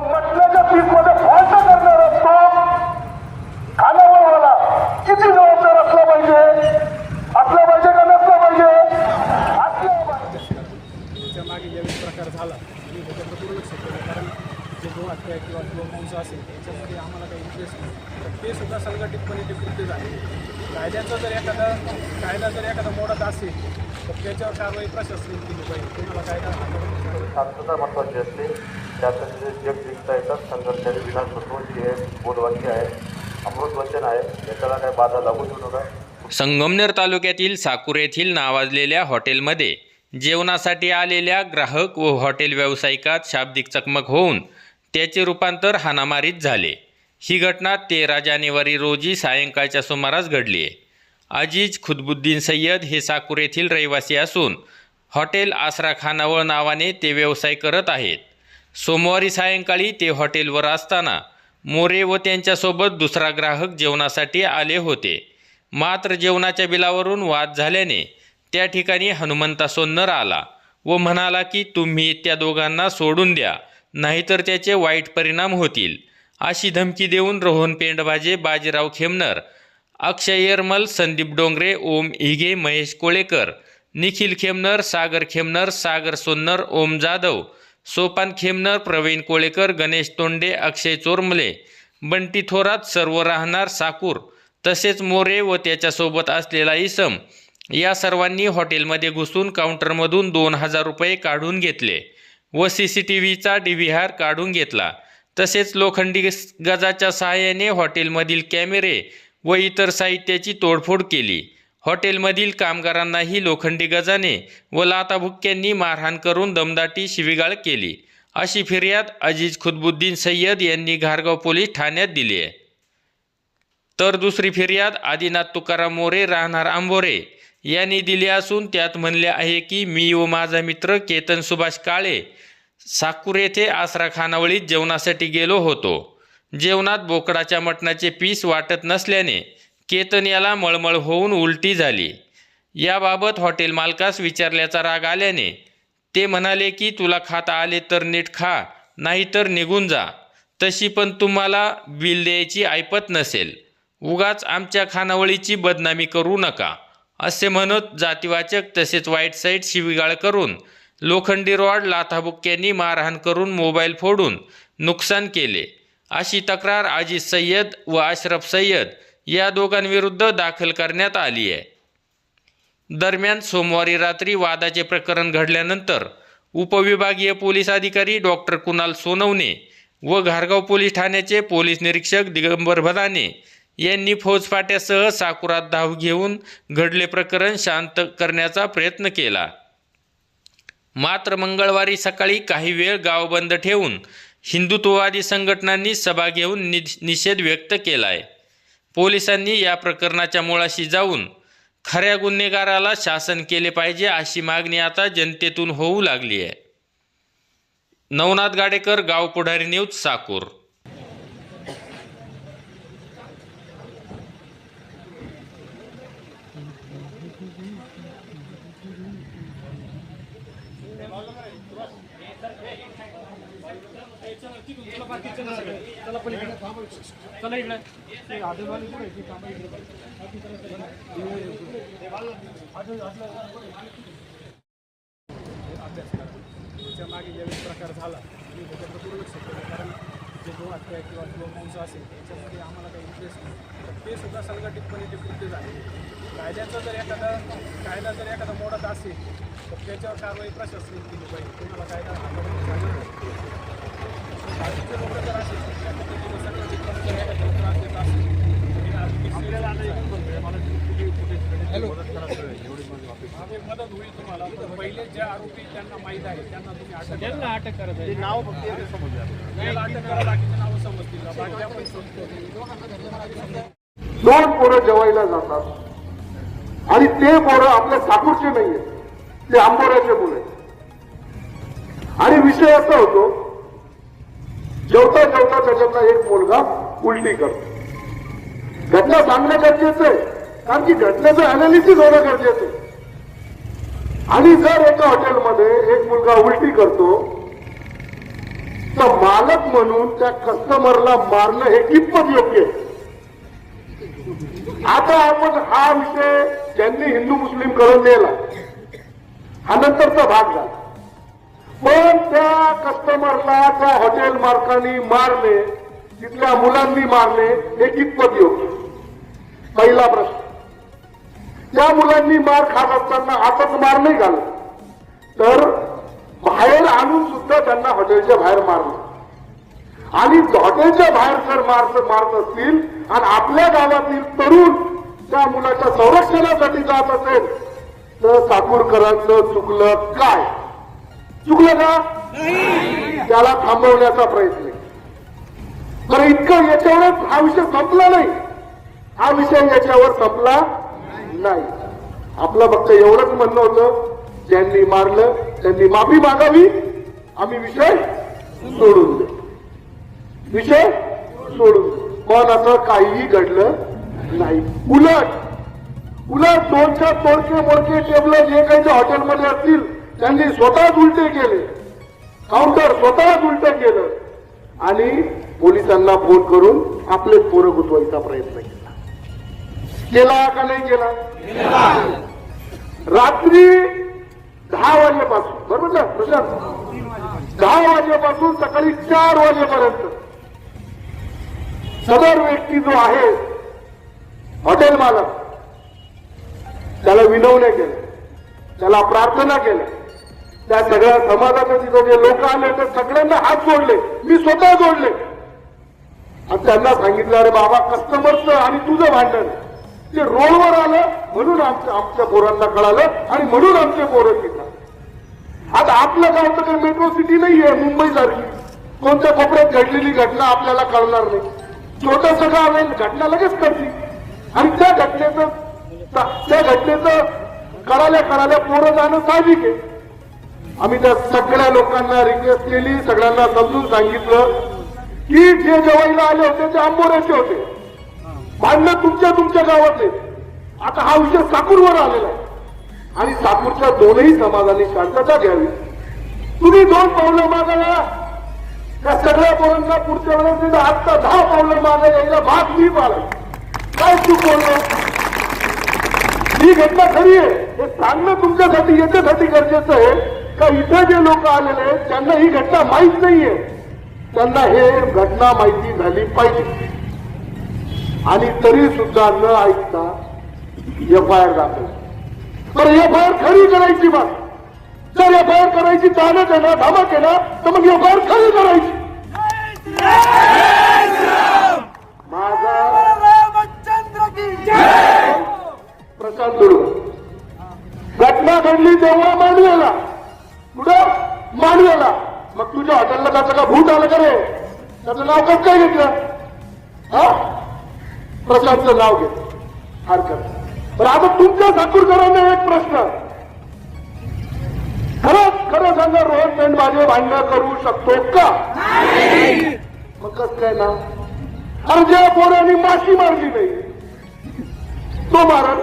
मटणाच्या पीसमध्ये fault करणार असतो. खानावळवाला किती जबाबदार असला पाहिजे? असला पाहिजे का नसला पाहिजे? असला पाहिजे. त्या मागे ज्यावेळी प्रकार झाला मी त्याच्याकडे दुर्लक्ष केलं कारण जे गोहत्या किंवा गोमांस असेल त्याच्यामध्ये आम्हाला काही इंटरेस्ट नाही. तर ते सुद्धा संघटितपणे ते कृत्य झाले. कायद्याचा जर एखादा कायदा जर एखादा मोडत असेल तर त्याच्यावर कारवाई प्रशासनाने केली पाहिजे. कोणाला कायदा शांतता महत्वाची असते त्यासाठी जग जिंकता येतात संघर्षाने विनाश होतो हे बोधवाक्य आहे अमृत वचन आहे याच्याला काही बाधा लागू देऊ नका. संगमनेर तालुक्यातील साकूर येथील नावाजलेल्या हॉटेलमध्ये जेवणासाठी आलेल्या ग्राहक व हॉटेल व्यावसायिकात शाब्दिक चकमक होऊन त्याचे रूपांतर हाणामारीत झाले. ही घटना तेरा जानेवारी रोजी सायंकाळच्या सुमारास घडली आहे. अजीज खुदबुद्दीन सय्यद हे साकूर येथील रहिवासी असून हॉटेल आसरा खानावळ नावाने ते व्यवसाय करत आहेत. सोमवारी सायंकाळी ते हॉटेलवर असताना मोरे व त्यांच्यासोबत दुसरा ग्राहक जेवणासाठी आले होते. मात्र जेवणाच्या बिलावरून वाद झाल्याने त्या ठिकाणी हनुमंता सोन्नर आला व म्हणाला की तुम्ही त्या दोघांना सोडून द्या नाहीतर त्याचे वाईट परिणाम होतील. अशी धमकी देऊन रोहन पेंडबाजे बाजीराव खेमनर अक्षय येरमल संदीप डोंगरे ओम हिगे महेश कोळेकर निखिल खेमनर सागर खेमनर सागर सोन्नर ओम जाधव सोपान खेमनर प्रवीण कोळेकर गणेश तोंडे अक्षय चोरमले बंटी थोरात सर्व राहणार साकूर तसेच मोरे व त्याच्यासोबत असलेला इसम या सर्वांनी हॉटेलमध्ये घुसून काउंटरमधून दोन हजार रुपये काढून घेतले व सी सी टी व्हीचा डी काढून घेतला. तसेच लोखंडी गजाच्या सहाय्याने हॉटेलमधील कॅमेरे व इतर साहित्याची तोडफोड केली. हॉटेलमधील कामगारांनाही लोखंडी गजाने व लाताभुक्क्यांनी मारहाण करून दमदाटी शिवीगाळ केली. अशी फिर्याद अजीज खुदबुद्दीन सय्यद यांनी घारगाव पोलीस ठाण्यात दिली आहे. तर दुसरी फिर्याद आदिनाथ तुकाराम मोरे राहणार आंबोरे यांनी दिली असून त्यात म्हणले आहे की मी व माझा मित्र केतन सुभाष काळे साकूर येथे आसरा खानावळीत जेवणासाठी गेलो होतो. जेवणात बोकडाच्या मटणाचे पीस वाटत नसल्याने केतन याला मळमळ होऊन उलटी झाली. याबाबत हॉटेल मालकास विचारल्याचा राग आल्याने ते म्हणाले की तुला खाता आले तर नीट खा नाहीतर निघून जा. तशी पण तुम्हाला बिल द्यायची ऐपत नसेल. उगाच आमच्या खानावळीची बदनामी करू नका असे म्हणत जातीवाचक तसेच वाईट साईट शिवीगाळ करून लोखंडी रॉड लाथाबुक्क्यांनी मारहाण करून मोबाईल फोडून नुकसान केले. अशी तक्रार आजी सय्यद व अशरफ सय्यद या दोघांविरुद्ध दाखल करण्यात आली आहे. दरम्यान सोमवारी रात्री वादाचे प्रकरण घडल्यानंतर उपविभागीय पोलीस अधिकारी डॉक्टर कुणाल सोनवणे व घारगाव पोलीस ठाण्याचे पोलीस निरीक्षक दिगंबर भदाने यांनी फौजफाट्यासह साकुरात धाव घेऊन घडले प्रकरण शांत करण्याचा प्रयत्न केला. मात्र मंगळवारी सकाळी काही वेळ गाव बंद ठेवून हिंदुत्ववादी संघटनांनी सभा घेऊन नि निषेध व्यक्त केला आहे पोलिसांनी या प्रकरणाच्या मुळाशी जाऊन खऱ्या गुन्हेगाराला शासन केले पाहिजे अशी मागणी आता जनतेतून होऊ लागली आहे. नवनाथ गाडेकर गाव पुढारी न्यूज साकूर. चला इकडे. ते आदिवासी कुठे ती कामं इकडे अभ्यास करा मागे ज्यावेळी प्रकार झाला मी त्याच्याकडे दुर्लक्ष केलं. कारण जे गोहत्या किंवा गोमांस असेल त्याच्यामध्ये आम्हाला काही इंटरेस्ट नाही. तर ते सुद्धा संघटितपणे ते कृत्य झाले. कायद्याचा जर एखादा कायदा जर एखादा मोडत असेल तर त्याच्यावर कारवाई प्रशासनिक केली पाहिजे. तुम्हाला कायदा हाताळून बाकीचे लोक जर मदत होईल तुम्हाला पण पहिले जे आरोपी त्यांना माहीत आहे त्यांना तुम्ही अटक त्यांना अटक करत आहे नाव फक्त समजूया अटक करा बाकीचे नावं समजतील. बाकी आपण समजतो. दोन पोरं जेवायला जातात. आणि ते पोरं आपल्या साकूरचे नाहीये ते आंबोऱ्याचे मुलं आहेत. आणि विषय असा होतो जेवता जेवता त्याच्यातला एक मुलगा उलटी करतो. घटना सांगणं गरजेचं आहे. कारण की घटनेचं अनालिसिस होणं गरजेचं आहे. आणि जर एका हॉटेलमध्ये एक मुलगा उलटी करतो तर मालक म्हणून त्या कस्टमरला मारणं हे कितपत योग्य आहे? आता आपण हा विषय ज्यांनी हिंदू मुस्लिम करून दिला हा नंतरचा भाग झाला. पण त्या कस्टमरला त्या हॉटेल मालकांनी मारले तिथल्या मुलांनी मारले हे कितपत योग्य? पहिला प्रश्न. त्या मुलांनी मार खात असताना आताच मार नाही घालत. तर बाहेर आणून सुद्धा त्यांना हॉटेलच्या बाहेर मारलं. आणि हॉटेलच्या बाहेर जर मारत मारत असतील आणि आपल्या गावातील तरुण त्या मुलाच्या संरक्षणासाठी जात असेल तर साकूरकरांचं चुकलं काय? चुकलं का? त्याला थांबवण्याचा प्रयत्न आहे. बरं इतकं याच्यावरच हा विषय संपला नाही. हा विषय याच्यावर संपला नाही. आपलं फक्त एवढंच म्हणणं होतं ज्यांनी मारलं त्यांनी माफी मागावी. आम्ही विषय सोडून दे विषय सोडून पण असं काहीही घडलं नाही. उलट उलट दोनच्या तोडके मोडके टेबल जे काही त्या हॉटेलमध्ये असतील त्यांनी स्वतःच उलटे केले. काउंटर स्वतःच उलट केलं. आणि पोलिसांना फोन करून आपले पोरं गुतवायचा प्रयत्न केला. केला का नाही केला? रात्री दहा वाजेपासून बरोबर ना प्रशांत? दहा वाजेपासून सकाळी चार वाजेपर्यंत. सदर व्यक्ती जो आहे हॉटेल मालक त्याला विनवण्या केल्या. त्याला प्रार्थना केल्या. त्या सगळ्या समाजामध्ये तिथं जे लोक आले तर सगळ्यांना हात जोडले. मी स्वतः जोडले. आणि त्यांना सांगितलं अरे बाबा कस्टमरचं आणि तुझं भांडण. ते रोडवर आलं म्हणून आमच्या आमच्या पोरांना कळालं आणि म्हणून आमचे पोरं तिथं आता आपलं काय होतं काही मेट्रो सिटी नाहीये मुंबई सारखी. कोणत्या कोपऱ्यात घडलेली घटना आपल्याला कळणार नाही. छोटस गाव आहे घटना लगेच करते आणि त्या घटनेचं त्या घटनेचं कळाल्या कळाल्या पोरं जाणं साहजिक आहे. आम्ही त्या सगळ्या लोकांना रिक्वेस्ट केली सगळ्यांना समजून सांगितलं की जे जवाईला आले होते ते आंबोऱ्याचे होते. भांडणं तुमच्या तुमच्या गावातले. आता हा विषय साकूरवर आलेला आहे. आणि साकूरच्या दोनही समाजाने शांतता घ्यावी. तुम्ही दोन पावलं मागायला त्या सगळ्या पोरांना पुढच्या वेळेस तिथं आत्ता दहा पावलं मागा यायला भाग मी पाला काय चूक बोललो ही घटना खरी आहे. हे सांगणं तुमच्यासाठी याच्यासाठी गरजेचं आहे. का इथं जे लोक आलेले आहेत त्यांना ही घटना माहीत नाहीये. त्यांना हे घटना माहिती झाली पाहिजे. आणि तरी सुद्धा न ऐकता एफ आय आर दाखल. तर एफ आय आर खरी करायची मग जर एफ आय आर करायची चालत आहे ना केला तर मग एफ आय आर खरी करायची. माझा प्रशांत घटना घडली तेव्हा मानलेला कुठं मांडवेला मग तुझ्या हॉटेलला त्याचं का भूत आलं का रे? त्याचं नाव कसं काय घेतलं? हा? प्रशांतचं नाव घे. हरकत पण आता तुमच्या साकूरकरांना एक प्रश्न. खरंच खरं सांगा रोहन पेंट माझे भांडणं करू शकतो का? मग कस काय ना? अरे ज्या पोरांनी माशी मारली नाही. तो मारल.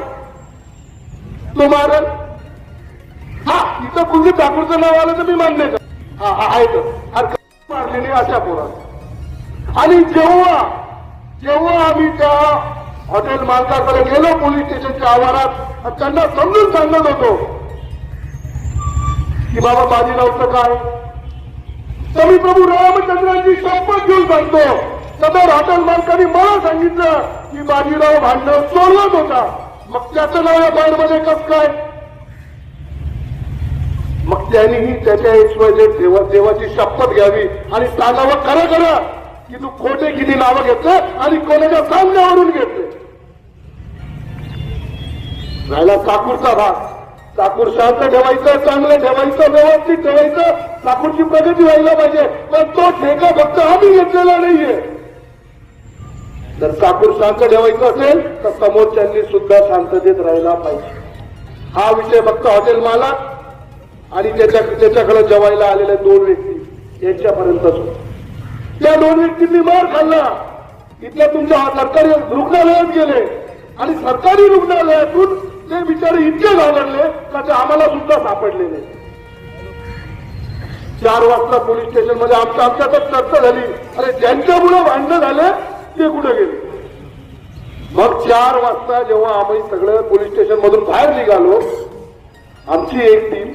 तो मारल. हा इथं कुलदीप ठाकूरचं नाव आलं तर मी मान्य कर अशा पोरांना. आणि जेव्हा जेव्हा आम्ही त्या हॉटेल मालकाकडे गेलो पोलीस स्टेशनच्या आवारात त्यांना समजून सांगत होतो की बाबा बाजीरावचं काय? तर मी प्रभू रामचंद्रांची शपथ घेऊन सांगतो. सदर हॉटेल मालकाने मला सांगितलं की बाजीराव भांडण सोडवत होता. मग त्याचं नाव या बाहेरमध्ये कस काय? त्यांनीही त्याच्या ऐश्वर्य देवा देवाची शपथ घ्यावी आणि सांगावं खरं खरं की तू खोटे किती नावं घेतलं आणि कोणाच्या सामन्यावरून घेतले. राहिला चाकूरचा भाग. साकूर शांत ठेवायचं चांगलं ठेवायचं व्यवस्थित ठेवायचं. साकूरची प्रगती व्हायला पाहिजे पण तो ठेका फक्त आम्ही घेतलेला नाहीये. जर साकूर शांत ठेवायचं असेल तर समोरच्यांनी सुद्धा शांततेत राहायला पाहिजे. हा विषय फक्त हॉटेल मालक आणि त्याच्या त्याच्याकडे जेवायला आलेले दोन व्यक्ती यांच्यापर्यंतच. त्या दोन व्यक्तींनी मार खाल्ला. इथल्या तुमच्या सरकारी रुग्णालयात गेले. आणि सरकारी रुग्णालयातून ते बिचारे इतके घाबरले का ते आम्हाला सुद्धा सापडले नाही. चार वाजता पोलीस स्टेशनमध्ये आमच्या आमच्यातच चर्चा झाली. अरे ज्यांच्यामुळे भांडणं झाले ते कुठे गेले? मग चार वाजता जेव्हा आम्ही सगळं पोलीस स्टेशन मधून बाहेर निघालो आमची एक टीम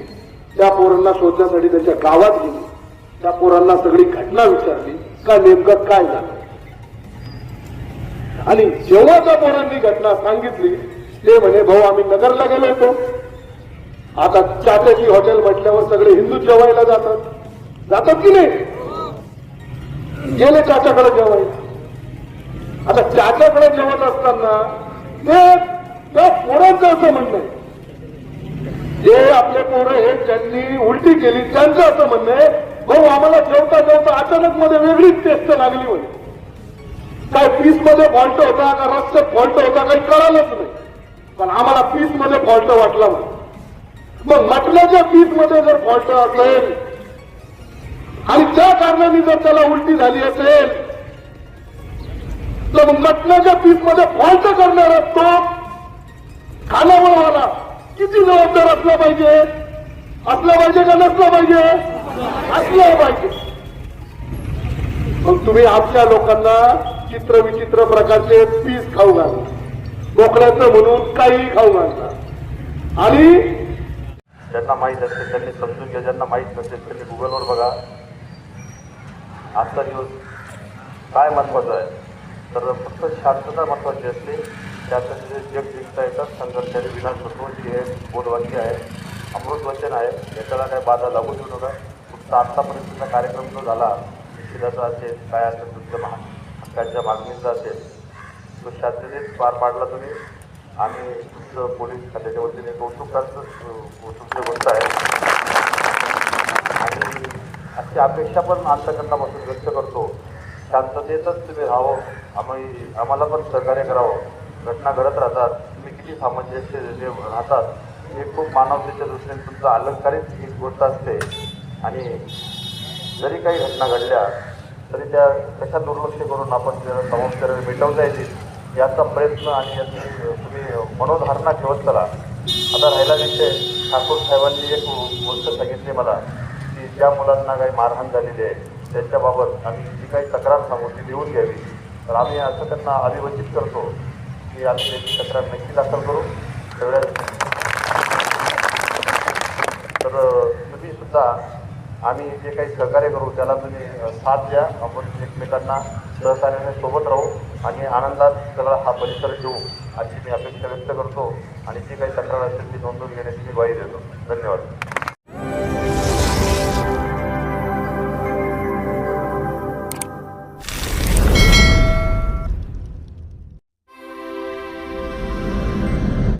त्या पोरांना शोधण्यासाठी त्याच्या गावात गेली. त्या पोरांना सगळी घटना विचारली. का नेमकं काय झालं? आणि जेव्हा त्या पोरांनी घटना सांगितली ते म्हणे भाऊ आम्ही नगरला गेलो होतो. आता चाचाची हॉटेल म्हटल्यावर सगळे हिंदू जेवायला जातात. जातात की नाही? गेले चाच्याकडे जेवायला. आता चाच्याकडे जेवत असताना ते त्या पोरांचं असं म्हणणं आहे. जे आपले पोरं हे ज्यांनी उलटी केली त्यांचं असं म्हणणं आहे भाऊ आम्हाला जेवता जेवता अचानक मध्ये वेगळीच टेस्ट लागली म्हणे. काय पीसमध्ये फॉल्ट होता का रस्त्यात फॉल्ट होता काही कळालंच नाही. पण आम्हाला पीसमध्ये फॉल्ट वाटला म्हणे. मग मटल्याच्या पीसमध्ये जर फॉल्ट असेल आणि त्या कारणाने जर त्याला उलटी झाली असेल तर मग पीसमध्ये फॉल्ट करणारा तो खानावळवाला किती जबाबदार असला पाहिजे? असला पाहिजे का नसला पाहिजे? असला पाहिजे. मग तुम्ही आमच्या लोकांना चित्र विचित्र प्रकारचे पीस खाऊ घालता बोकड्याचं म्हणून काही खाऊ घालता. आणि ज्यांना माहीत असेल त्यांनी समजून घ्या. ज्यांना माहीत नसेल त्यांनी गुगलवर बघा. आजचा दिवस काय महत्वाचं आहे? तर फक्त शांतता महत्त्वाची असते. त्यातून जे जग जिंकता येतात संघर्षाने विनाश होतो हे बोधवाक्य आहे अमृत वचन आहे याच्याला काही बाधा लागू देऊ नका. फक्त आत्तापर्यंतचा कार्यक्रम जो झाला निषेधाचा असेल काय असेल तुमच्या महा हक्काच्या मागणीचा असेल तो शांततेत पार पाडला तुम्ही. आणि तुमचं पोलीस खात्याच्या वतीने कौतुकाचं कौतुकची गोष्ट आहे. आणि अशी अपेक्षा पण अंतकरणापासून व्यक्त करतो. शांततेतच तुम्ही राहावं. आम्ही आम्हाला पण सहकार्य करावं. घटना घडत राहतात तुम्ही किती सामंजस्य राहतात हे खूप मानवतेच्या दृष्टीने तुमचं अलंकारित एक गोष्ट असते. आणि जरी काही घटना घडल्या तरी त्या कशा दुर्लक्ष करून आपण समस्या मिटवता येतील याचा प्रयत्न आणि याची तुम्ही मनोधारणा ठेवत चला. आता राहिला विषय ठाकूर साहेबांनी एक गोष्ट सांगितली मला की ज्या मुलांना काही मारहाण झालेली आहे त्यांच्याबाबत आम्ही जी काही तक्रार सांगू ती लिहून घ्यावी. तर आम्ही असं त्यांना अभिवचित करतो. ही आम्ही त्याची तक्रार नक्की दाखल करू. सगळ्या तर तुम्ही सुद्धा आम्ही जे काही सहकार्य करू त्याला तुम्ही साथ द्या. आपण एकमेकांना सहकार्याने सोबत राहू आणि आनंदात त्याला हा परिसर घेऊ अशी मी अपेक्षा व्यक्त करतो. आणि जी काही तक्रार असेल ती नोंदवून घेण्याची मी ग्वाही देतो. धन्यवाद.